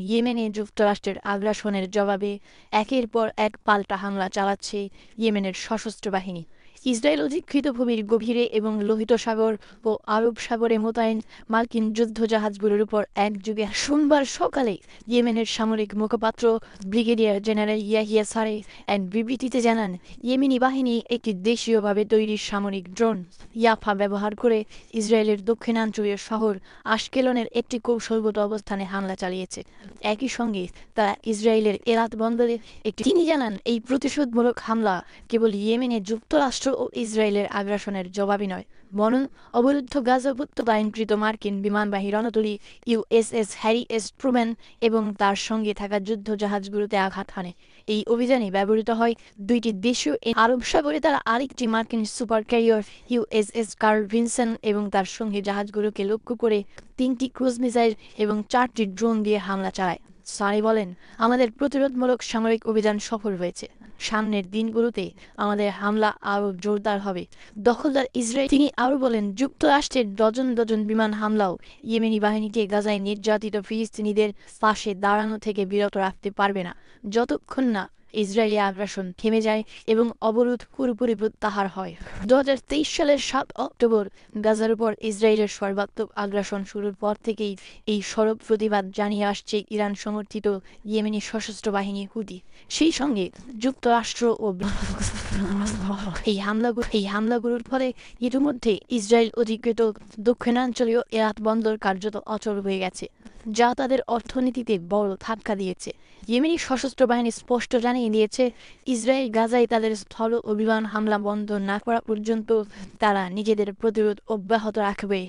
ইয়েমেনে যুক্তরাষ্ট্রের আগ্রাসনের জবাবে একের পর এক পাল্টা হামলা চালাচ্ছে ইয়েমেনের সশস্ত্র বাহিনী। ইসরায়েল অধিকৃত ভূমির গভীরে এবং লোহিত সাগর ও আরব সাগরে মোতায়েন মার্কিন যুদ্ধজাহাজগুলোর উপর একযুগে সোমবার সকালে ইয়েমেনের সামরিক মুখপাত্র ব্রিগেডিয়ার জেনারেল ইয়াহিয়া সারে এক বিবৃতিতে জানান, ইয়েমেনি বাহিনী একটি দেশীয়ভাবে তৈরি সামরিক ড্রোন ইয়াফা ব্যবহার করে ইসরায়েলের দক্ষিণাঞ্চলীয় শহর আশকেলনের একটি কৌশলগত অবস্থানে হামলা চালিয়েছে। একই সঙ্গে তারা ইসরায়েলের এরাত বন্দরে একটি তিনি জানান, এই প্রতিশোধমূলক হামলা কেবল ইয়েমেনে যুক্তরাষ্ট্র ও ইসরায়েলের আগ্রাসনের জবাবই নয়, বরং অবরুদ্ধ গাজা উপত্যকায়নকৃত মার্কিন বিমানবাহী রণতরী ইউএসএস হ্যারি এস ট্রুম্যান এবং তার সঙ্গে থাকা যুদ্ধ জাহাজগুলোতে আঘাত হানে। এই অভিযানে ব্যবহৃত হয় দুইটি দেশীয় আরব সাগরে তারা আরেকটি মার্কিন super carrier USS Carl Vinson এবং তার সঙ্গে জাহাজগুলোকে লক্ষ্য করে তিনটি ক্রুজ মিসাইল এবং চারটি ড্রোন দিয়ে হামলা চালায়। সারি বলেন, আমাদের প্রতিরোধমূলক সামরিক অভিযান সফল হয়েছে। সামনের দিনগুলোতে আমাদের হামলা আরও জোরদার হবে। দখলদার ইসরায়েল তিনি আরও বলেন, যুক্তরাষ্ট্রের ডজন ডজন বিমান হামলাও ইয়েমেনি বাহিনীকে গাজায় নির্যাতিত ফিলিস্তিনিদের পাশে দাঁড়ানো থেকে বিরত রাখতে পারবে না। যতক্ষণ না ইসরায়েলি আগ্রাসন থেমে যায় এবং অবরোধ পুরোপুরি প্রত্যাহার হয়। দু হাজার তেইশ সালের সাত অক্টোবর গাজার উপর ইসরায়েলের সর্বাত্মক আগ্রাসন শুরুর পর থেকেই এই সরব প্রতিবাদ জানিয়ে আসছে ইরান সমর্থিত ইয়েমেনি সশস্ত্র বাহিনী হুদি সেই সঙ্গে যুক্তরাষ্ট্র ও এই হামলাগুলো এই হামলাগুলোর ফলে ইতিমধ্যে ইসরায়েল অধিকৃত দক্ষিণাঞ্চলীয় এরাত বন্দর কার্যত অচল হয়ে গেছে, যা তাদের অর্থনীতিতে বড় ধাক্কা দিয়েছে। ইয়েমেনি সশস্ত্র বাহিনী স্পষ্ট জানিয়ে দিয়েছে, ইসরায়েল গাজায় তাদের স্থল ও বিমান হামলা বন্ধ না করা পর্যন্ত তারা নিজেদের প্রতিরোধ অব্যাহত রাখবে।